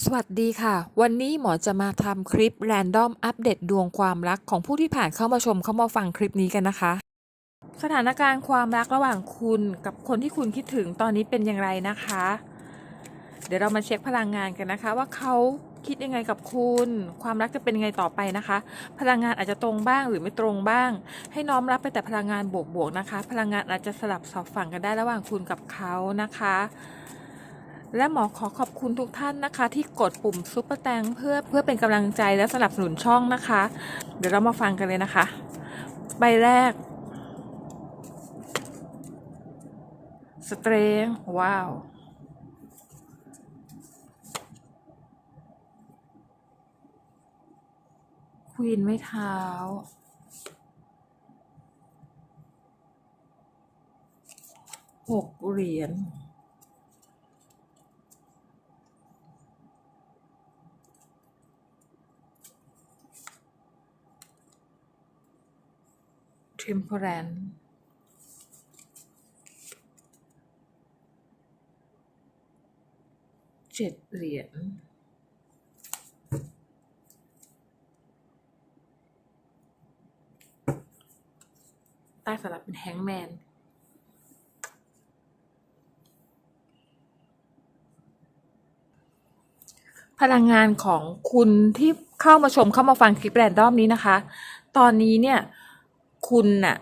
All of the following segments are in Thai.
สวัสดีค่ะ วันนี้หมอจะมาทำคลิป Random อัปเดตดวงความรักของผู้ที่ผ่านเข้ามาชมเข้ามาฟังคลิปนี้กันนะคะ สถานการณ์ความรักระหว่างคุณกับคนที่คุณคิดถึงตอนนี้เป็นอย่างไรนะคะ เดี๋ยวเรามาเช็คพลังงานกันนะคะ ว่าเขาคิดยังไงกับคุณ ความรักจะเป็นยังไงต่อไปนะคะ พลังงานอาจจะตรงบ้างหรือไม่ตรงบ้าง ให้น้อมรับไปแต่พลังงานบวกๆนะคะ พลังงานอาจจะสลับสอบฝั่งกันได้ระหว่างคุณกับเขานะคะ และหมอขอขอบคุณทุกท่านนะคะ ที่กดปุ่มซุปเปอร์แตงเพื่อเพื่อเป็นกำลังใจและสนับสนุนช่องนะคะ เดี๋ยวเรามาฟังกันเลยนะคะ ใบแรก สเตรงว้าวควีนไม่เท้าหกเหรียญ temperance เจ็ดเหรียญใต้สลับเป็นแฮงแมนพลังงานของคุณที่เข้ามาชมเข้ามาฟังคลิปแรนดอมนี้นะคะ ตอนนี้เนี่ย คุณน่ะ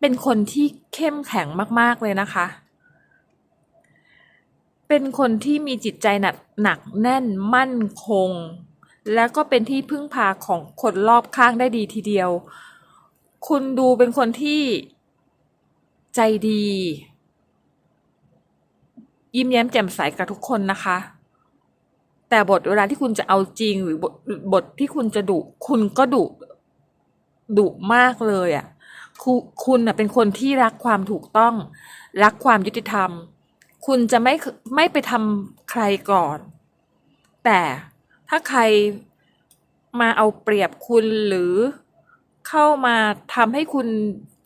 เป็นคนที่เข้มแข็งมากๆเลยนะคะ เป็นคนที่มีจิตใจหนักหนักแน่นมั่นคง แล้วก็เป็นที่พึ่งพาของคนรอบข้างได้ดีทีเดียว คุณดูเป็นคนที่ใจดี ยิ้มแย้มแจ่มใสกับทุกคนนะคะแต่บทเวลาที่คุณจะเอาจริงหรือบทบทที่คุณจะดุคุณก็ดุ ดุมากเลยอะ่ะคุณคุณน่ะเป็นคนที่รักความถูกต้อง รักความยุติธรรม คุณจะไม่ไม่ไปทำใครก่อน แต่ถ้าใครมาเอาเปรียบคุณหรือเข้ามาทำให้คุณ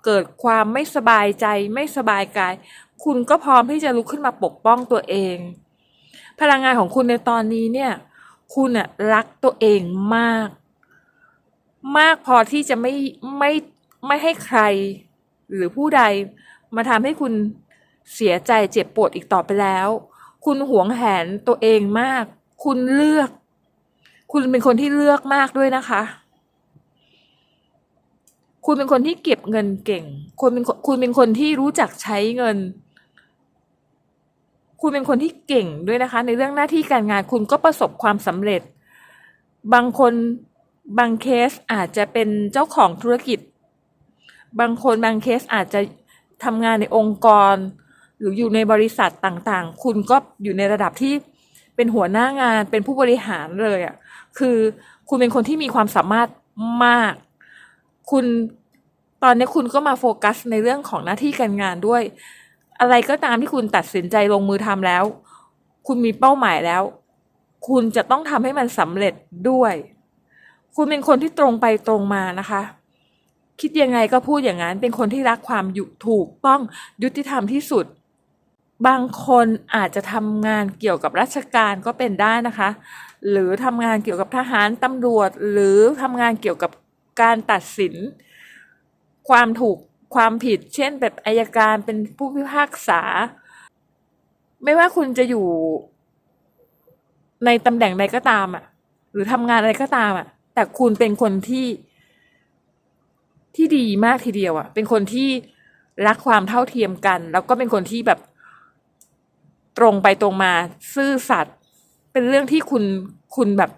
เกิดความไม่สบายใจไม่สบายกาย คุณก็พร้อมที่จะลุกขึ้นมาปกป้องตัวเอง พลังงานของคุณในตอนนี้เนี่ย คุณอะรักตัวเองมาก มากพอที่จะไม่ไม่ไม่ให้ใคร หรือผู้ใดมาทำให้คุณเสียใจเจ็บปวดอีกต่อไปแล้ว คุณหวงแหนตัวเองมาก คุณเลือก คุณเป็นคนที่เลือกมากด้วยนะคะ คุณเป็นคนที่เก็บเงินเก่ง คุณเป็นค,คุณเป็นคนที่รู้จักใช้เงิน คุณเป็นคนที่เก่งด้วยนะคะ ในเรื่องหน้าที่การงานคุณก็ประสบความสำเร็จ บางคน บางเคสอาจจะเป็นเจ้าของธุรกิจ บางคนบางเคสอาจจะทำงานในองค์กร หรืออยู่ในบริษัทต่างๆ คุณก็อยู่ในระดับที่เป็นหัวหน้างานเป็นผู้บริหารเลยอะ่ะคือคุณเป็นคนที่มีความสามารถมาก คุณตอนนี้คุณก็มาโฟกัสในเรื่องของหน้าที่การงานด้วย อะไรก็ตามที่คุณตัดสินใจลงมือทำแล้ว คุณมีเป้าหมายแล้ว คุณจะต้องทำให้มันสำเร็จด้วย คุณเป็นคนที่ตรงไปตรงมานะคะ คิดยังไงก็พูดอย่างนั้น เป็นคนที่รักความยุถูกต้องยุติธรรมที่สุด บางคนอาจจะทำงานเกี่ยวกับราชการก็เป็นได้นะคะ หรือทำงานเกี่ยวกับทหารตำรวจ หรือทำงานเกี่ยวกับการตัดสิน ความถูกความผิด เช่น แบบอายการเป็นผู้พิพากษา ไม่ว่าคุณจะอยู่ในตำแหน่งใดก็ตามอะ หรือทำงานอะไรก็ตามอะ แต่คุณเป็นคนที่ที่ดีมากทีเดียวอะ เป็นคนที่รักความเท่าเทียมกัน แล้วก็เป็นคนที่แบบตรงไปตรงมา ซื่อสัตย์เป็นเรื่องที่คุณคุณแบบ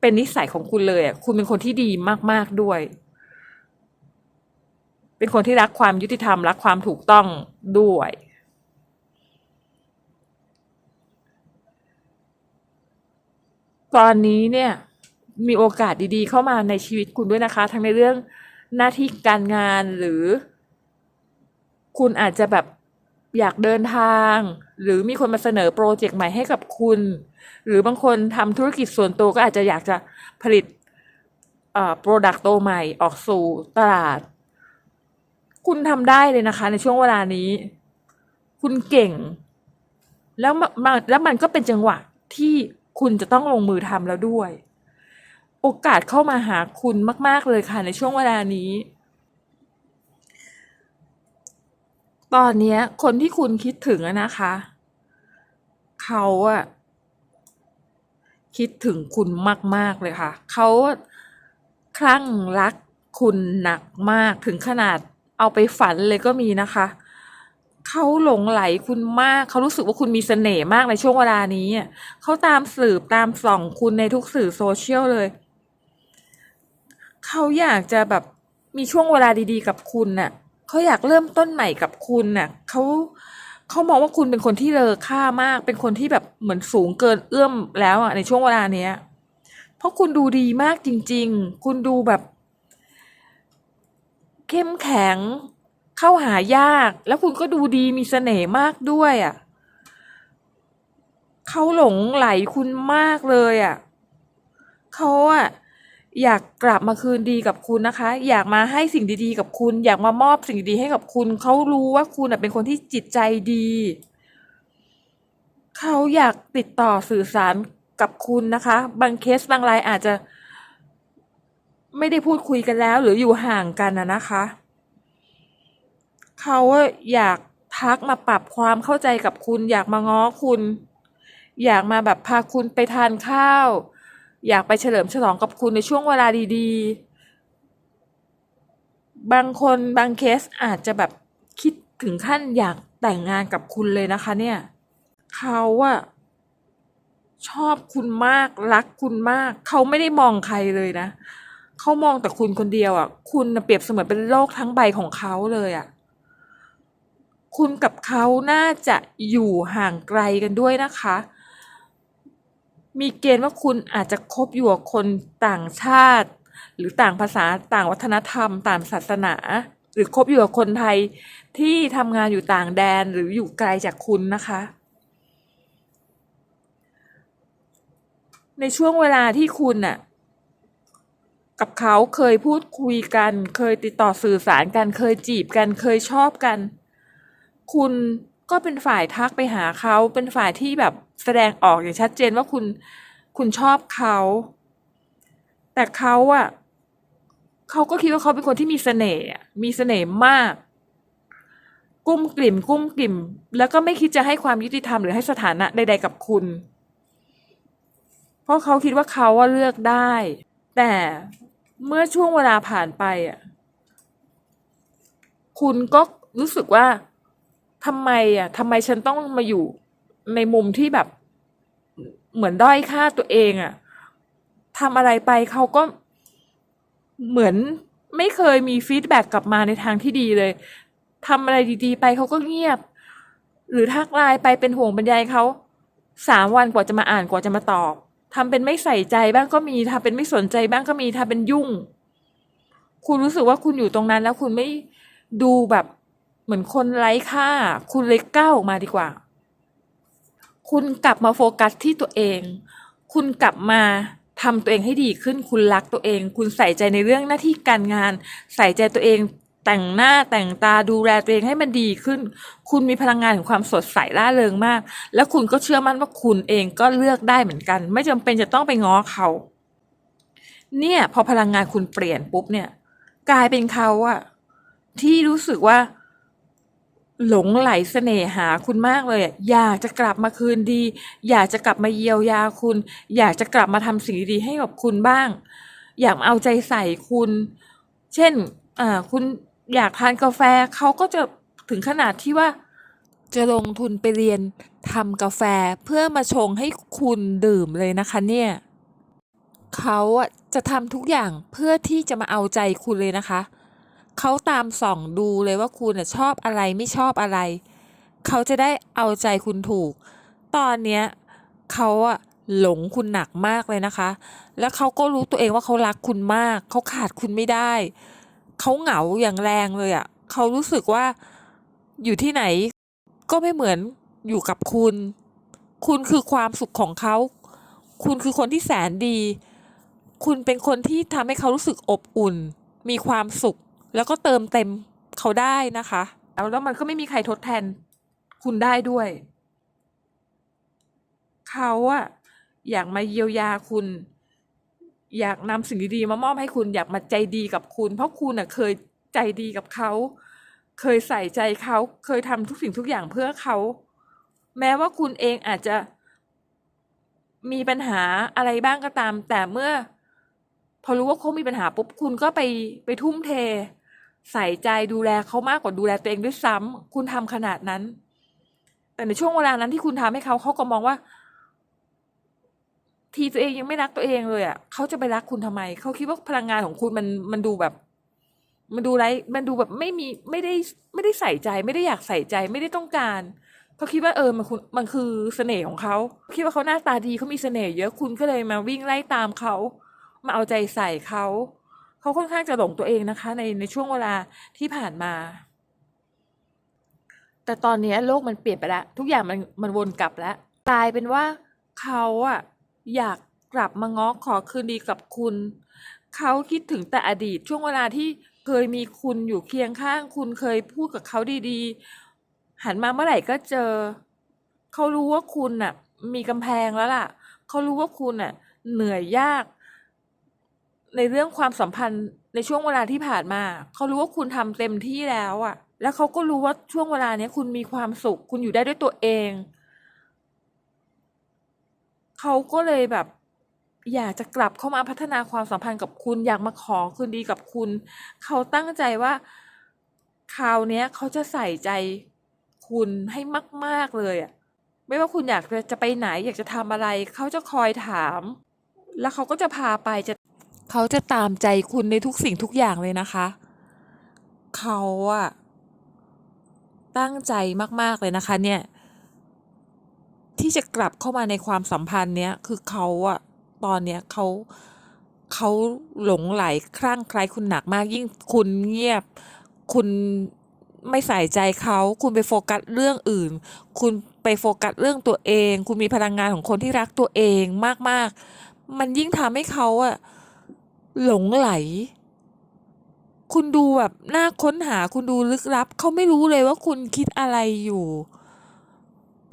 เป็นนิสัยของคุณเลยอะ คุณเป็นคนที่ดีมาก ๆด้วย เป็นคนที่รักความยุติธรรม รักความถูกต้องด้วยตอนนี้เนี่ย มีโอกาสดีๆ เข้ามาในชีวิตคุณด้วยนะคะ ทั้งในเรื่องหน้าที่การงานหรือ คุณอาจจะแบบอยากเดินทาง หรือมีคนมาเสนอโปรเจกต์ใหม่ให้กับคุณ หรือบางคนทำธุรกิจส่วนตัวก็อาจจะอยากจะผลิตอ่อโปรดักต์ตัวใหม่ออกสู่ตลาด คุณทำได้เลยนะคะ ในช่วงเวลานี้ คุณเก่ง แล้วมมาแล้วมันก็เป็นจังหวะที่คุณจะต้องลงมือทำแล้วด้วย โอกาสเข้ามาหาคุณมาก ๆ เลยค่ะในช่วงเวลานี้ ตอนนี้คนที่คุณคิดถึงนะคะ เขาอะคิดถึงคุณมาก ๆ เลยค่ะ เขาคลั่งรักคุณหนักมากถึงขนาดเอาไปฝันเลยก็มีนะคะ เขาหลงไหลคุณมาก เขารู้สึกว่าคุณมีเสน่ห์มากในช่วงเวลานี้ เขาตามสืบตามส่องคุณในทุกสื่อโซเชียลเลย เขาอยากจะแบบมีช่วงเวลาดีๆ กับคุณน่ะเขาอยากเริ่มต้นใหม่กับคุณน่ะเขาเขามองว่าคุณเป็นคนที่เลอค่ามาก เป็นคนที่แบบเหมือนสูงเกินเอื้อมแล้วอะในช่วงเวลาเนี้ย เพราะคุณดูดีมากจริง ๆ คุณดูแบบ เข้มแข็งเข้าหายาก แล้วคุณก็ดูดีมีเสน่ห์มากด้วยอะเขาหลงไหลคุณมากเลยอะเขาอะ อยากกลับมาคืนดีกับคุณนะคะ อยากมาให้สิ่งดีๆ กับคุณ อยากมามอบสิ่งดีๆให้กับคุณ เขารู้ว่าคุณเป็นคนที่จิตใจดี เขาอยากติดต่อสื่อสารกับคุณนะคะ บางเคสบางรายอาจจะ ไม่ได้พูดคุยกันแล้ว หรืออยู่ห่างกันนะนะคะ เขาอยากทักมาปรับความเข้าใจกับคุณ อยากมาง้อคุณ อยากมาแบบพาคุณไปทานข้าว อยากไปเฉลิมฉลองกับคุณในช่วงเวลาดีๆ บางคนบางเคสอาจจะแบบคิดถึงขั้นอยากแต่งงานกับคุณเลยนะคะเนี่ยเขาอะชอบคุณมากรักคุณมาก เขาไม่ได้มองใครเลยนะ เขามองแต่คุณคนเดียวอะ คุณเปรียบเสมือนเป็นโลกทั้งใบของเขาเลยอะ คุณกับเขาน่าจะอยู่ห่างไกลกันด้วยนะคะ มีเกณฑ์ว่าคุณอาจจะคบอยู่กับคนต่างชาติ หรือต่างภาษาต่างวัฒนธรรม ต่างศาสนา หรือคบอยู่กับคนไทยที่ทำงานอยู่ต่างแดนหรืออยู่ไกลจากคุณนะคะ ในช่วงเวลาที่คุณน่ะกับเขาเคยพูดคุยกัน เคยติดต่อสื่อสารกัน เคยจีบกัน เคยชอบกัน คุณก็เป็นฝ่ายทักไปหาเขา เป็นฝ่ายที่แบบ แสดงออกอย่างชัดเจนว่าคุณคุณชอบเขา แต่เขาอะเขาก็คิดว่าเขาเป็นคนที่มีเสน่ห์อะมีเสน่ห์มาก กุ้มกลิ่ม กุ้มกลิ่ม แล้วก็ไม่คิดจะให้ความยุติธรรมหรือให้สถานะใด ๆ กับคุณ เพราะเขาคิดว่าเขาว่าเลือกได้ แต่เมื่อช่วงเวลาผ่านไปอะคุณก็รู้สึกว่าทำไมอะทำไมฉันต้องมาอยู่ ในมุมที่แบบเหมือนด้อยค่าตัวเองอะทำอะไรไปเขาก็เหมือนไม่เคยมีฟีดแบ็กกลับมาในทางที่ดีเลยทำอะไรดีๆ ไปเขาก็เงียบ หรือทักไลน์ไปเป็นห่วงบรรยายเขาสามวันกว่าจะมาอ่านกว่าจะมาตอบทำเป็นไม่ใส่ใจบ้างก็มีทำเป็นไม่สนใจบ้างก็มีทำเป็นยุ่ง คุณรู้สึกว่าคุณอยู่ตรงนั้นแล้วคุณไม่ดูแบบเหมือนคนไร้ค่า คุณเลยก้าวออกมาดีกว่า คุณกลับมาโฟกัสที่ตัวเอง คุณกลับมาทำตัวเองให้ดีขึ้น คุณรักตัวเอง คุณใส่ใจในเรื่องหน้าที่การงาน ใส่ใจตัวเอง แต่งหน้าแต่งตาดูแลตัวเองให้มันดีขึ้น คุณมีพลังงานของความสดใสร่าเริงมาก แล้วคุณก็เชื่อมั่นว่าคุณเองก็เลือกได้เหมือนกัน ไม่จำเป็นจะต้องไปง้อเขา เนี่ยพอพลังงานคุณเปลี่ยนปุ๊บเนี่ย กลายเป็นเขาอะที่รู้สึกว่า หลงไหลเสน่หาคุณมากเลยอยากจะกลับมาคืนดี อยากจะกลับมาเยียวยาคุณ อยากจะกลับมาทำสิ่งดีๆให้กับคุณบ้าง อยากเอาใจใส่คุณ เช่นอ่าคุณอยากทานกาแฟเขาก็จะถึงขนาดที่ว่า จะลงทุนไปเรียนทำกาแฟเพื่อมาชงให้คุณดื่มเลยนะคะเนี่ยเขาจะทำทุกอย่างเพื่อที่จะมาเอาใจคุณเลยนะคะเเขาตามส่องดูเลยว่าคุณชอบอะไรไม่ชอบอะไร เขาจะได้เอาใจคุณถูก ตอนเนี้ยเขาอะหลงคุณหนักมากเลยนะคะ แล้วเขาก็รู้ตัวเองว่าเขารักคุณมาก เขาขาดคุณไม่ได้ เขาเหงาอย่างแรงเลยอะเขารู้สึกว่าอยู่ที่ไหน ก็ไม่เหมือนอยู่กับคุณ คุณคือความสุขของเขา คุณคือคนที่แสนดี คุณเป็นคนที่ทำให้เขารู้สึกอบอุ่น มีความสุข แล้วก็เติมเต็มเขาได้นะคะแล้วแล้วมันก็ไม่มีใครทดแทนคุณได้ด้วย เขาอะอยากมาเยียวยาคุณ อยากนำสิ่งดีๆมามอบให้คุณอยากมาใจดีกับคุณ เพราะคุณอะเคยใจดีกับเขา เคยใส่ใจเขาเคยทำทุกสิ่งทุกอย่างเพื่อเขา แม้ว่าคุณเองอาจจะมีปัญหาอะไรบ้างก็ตาม แต่เมื่อ พอรู้ว่าเขามีปัญหาปุ๊บคุณก็ไปไปทุ่มเท ใส่ใจดูแลเขามากกว่าดูแลตัวเองด้วยซ้ำคุณทำขนาดนั้น แต่ในช่วงเวลานั้นที่คุณทำให้เขาเขาก็มองว่า ทีตัวเองยังไม่รักตัวเองเลยอะเขาจะไปรักคุณทำไม เขาคิดว่าพลังงานของคุณมันมันดูแบบ มันดูไรมันดูแบบไม่มีไม่ได้ไม่ได้ใส่ใจ ไม่ได้อยากใส่ใจไม่ได้ต้องการเขาคิดว่าเออมันคุณมันคือเสน่ห์ของเขาคิดว่าเขาหน้าตาดีเขามีเสน่ห์เยอะคุณก็เลยมาวิ่งไล่ตามเขามาเอาใจใส่เขา เขาค่อนข้างจะหลงตัวเองนะคะ ในในช่วงเวลาที่ผ่านมา แต่ตอนนี้โลกมันเปลี่ยนไปแล้ว ทุกอย่างมันมันวนกลับแล้วกลายเป็นว่าเขาอะอยากกลับมาง้อขอคืนดีกับคุณ เขาคิดถึงแต่อดีตช่วงเวลาที่เคยมีคุณอยู่เคียงข้าง คุณเคยพูดกับเขาดีๆ หันมาเมื่อไหร่ก็เจอ เขารู้ว่าคุณน่ะ มีกำแพงแล้วล่ะ เขารู้ว่าคุณน่ะ เหนื่อยยาก ในเรื่องความสัมพันธ์ในช่วงเวลาที่ผ่านมา เขารู้ว่าคุณทำเต็มที่แล้วอะแล้วเขาก็รู้ว่าช่วงเวลาเนี้ยคุณมีความสุข คุณอยู่ได้ด้วยตัวเอง เขาก็เลยแบบ อยากจะกลับเข้ามาพัฒนาความสัมพันธ์กับคุณ อยากมาขอคืนดีกับคุณ เขาตั้งใจว่าคราวเนี้ยเขาจะใส่ใจคุณให้มาก ๆเลยอะไม่ว่าคุณอยากจะจะไปไหน อยากจะทำอะไร เขาจะคอยถาม แล้วเขาก็จะพาไปจะ เขาจะตามใจคุณในทุกสิ่งทุกอย่างเลยนะคะ เขาอะตั้งใจมาก ๆ เลยนะคะเนี่ย ที่จะกลับเข้ามาในความสัมพันธ์เนี้ยคือเขาอะตอนเนี้ยเขาเขาหลงไหลคลั่งไคล้คุณหนักมากยิ่งคุณเงียบ คุณไม่ใส่ใจเขา คุณไปโฟกัสเรื่องอื่น คุณไปโฟกัสเรื่องตัวเอง คุณมีพลังงานของคนที่รักตัวเองมาก ๆ มันยิ่งทำให้เขาอะ หลงไหล คุณดูแบบน่าค้นหาคุณดูลึกลับ เขาไม่รู้เลยว่าคุณคิดอะไรอยู่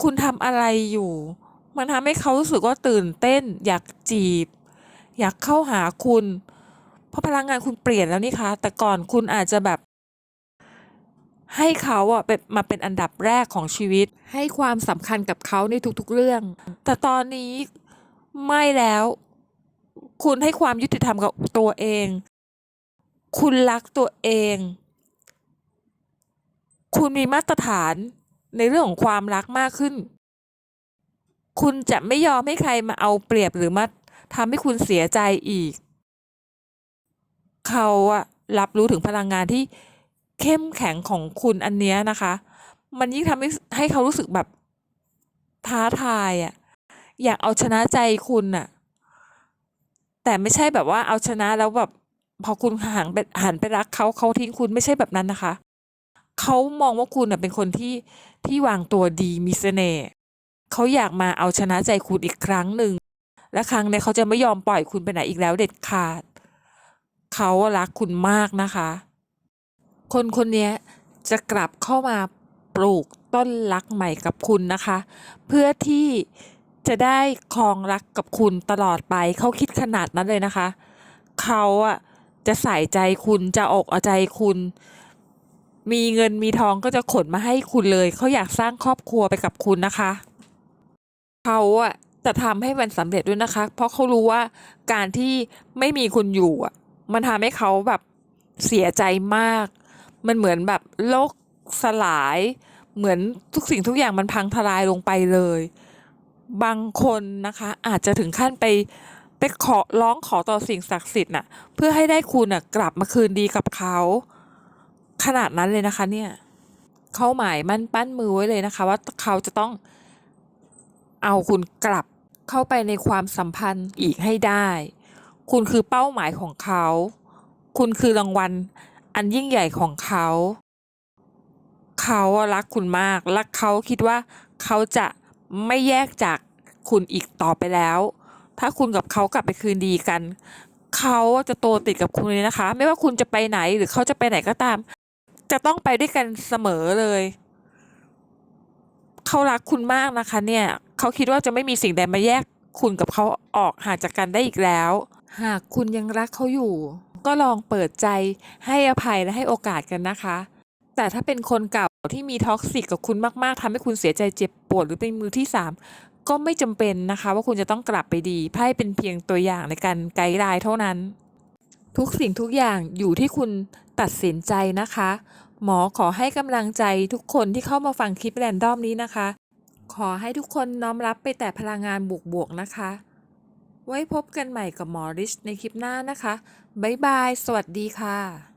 คุณทำอะไรอยู่ มันทำให้เขารู้สึกว่าตื่นเต้น อยากจีบ อยากเข้าหาคุณ เพราะพลังงานคุณเปลี่ยนแล้วนี่คะ แต่ก่อนคุณอาจจะแบบให้เขาอะเป็นมาเป็นอันดับแรกของชีวิต ให้ความสำคัญกับเขาในทุกๆเรื่อง แต่ตอนนี้ไม่แล้ว คุณให้ความยุติธรรมกับตัวเอง คุณรักตัวเอง คุณมีมาตรฐานในเรื่องของความรักมากขึ้น คุณจะไม่ยอมให้ใครมาเอาเปรียบหรือมาทำให้คุณเสียใจอีก เขาอะรับรู้ถึงพลังงานที่เข้มแข็งของคุณอันเนี้ยนะคะ มันยิ่งทำให้ให้เขารู้สึกแบบท้าทายอะอยากเอาชนะใจคุณน่ะ แต่ไม่ใช่แบบว่าเอาชนะแล้วแบบพอคุณหันไปหันไปรักเขาเขาทิ้งคุณไม่ใช่แบบนั้นนะคะ เขามองว่าคุณเป็นคนที่ที่วางตัวดีมีเสน่ห์เขาอยากมาเอาชนะใจคุณอีกครั้งหนึ่งและครั้งนี้เขาจะไม่ยอมปล่อยคุณไปไหนอีกแล้วเด็ดขาด เขารักคุณมากนะคะ คนคนนี้จะกลับเข้ามาปลูกต้นรักใหม่กับคุณนะคะ เพื่อที่ จะได้ครองรักกับคุณตลอดไป เขาคิดขนาดนั้นเลยนะคะ เขาอะจะใส่ใจคุณจะอกเอาใจคุณ มีเงินมีทองก็จะขนมาให้คุณเลย เขาอยากสร้างครอบครัวไปกับคุณนะคะ เขาอะจะทำให้มันสำเร็จด้วยนะคะ เพราะเขารู้ว่าการที่ไม่มีคุณอยู่อะมันทำให้เขาแบบเสียใจมาก มันเหมือนแบบโลกสลาย เหมือนทุกสิ่งทุกอย่างมันพังทลายลงไปเลย บางคนนะคะอาจจะถึงขั้นไปไปขอร้องขอต่อสิ่งศักดิ์สิทธิ์น่ะ เพื่อให้ได้คุณน่ะกลับมาคืนดีกับเขา ขนาดนั้นเลยนะคะเนี่ยเขาหมายมั่นปั้นมือไว้เลยนะคะ ว่าเขาจะต้องเอาคุณกลับเข้าไปในความสัมพันธ์อีกให้ได้ คุณคือเป้าหมายของเขา คุณคือรางวัลอันยิ่งใหญ่ของเขา เขารักคุณมากและเขาคิดว่าเขาจะ ไม่แยกจากคุณอีกต่อไปแล้ว ถ้าคุณกับเขากลับไปคืนดีกัน เขาจะโตติดกับคุณเลยนะคะ ไม่ว่าคุณจะไปไหนหรือเขาจะไปไหนก็ตาม จะต้องไปด้วยกันเสมอเลย เขารักคุณมากนะคะเนี่ย เขาคิดว่าจะไม่มีสิ่งใดมาแยกคุณกับเขาออกห่างจากกันได้อีกแล้ว หากคุณยังรักเขาอยู่ ก็ลองเปิดใจให้อภัยและให้โอกาสกันนะคะ แต่ถ้าเป็นคนเก่า ที่มีท็อกซิกกับคุณมาก ๆทำให้คุณเสียใจเจ็บปวดหรือเป็นมือที่สามก็ไม่จำเป็นนะคะ ว่าคุณจะต้องกลับไปดีไพ่เป็นเพียงตัวอย่างในการไกด์ไลน์เท่านั้น ทุกสิ่งทุกอย่างอยู่ที่คุณตัดสินใจนะคะ หมอขอให้กำลังใจทุกคนที่เข้ามาฟังคลิปแรนดอมนี้นะคะ ขอให้ทุกคนน้อมรับไปแต่พลังงานบวกๆนะคะ ไว้พบกันใหม่กับหมอริชในคลิปหน้านะคะบ๊ายบาย สวัสดีค่ะ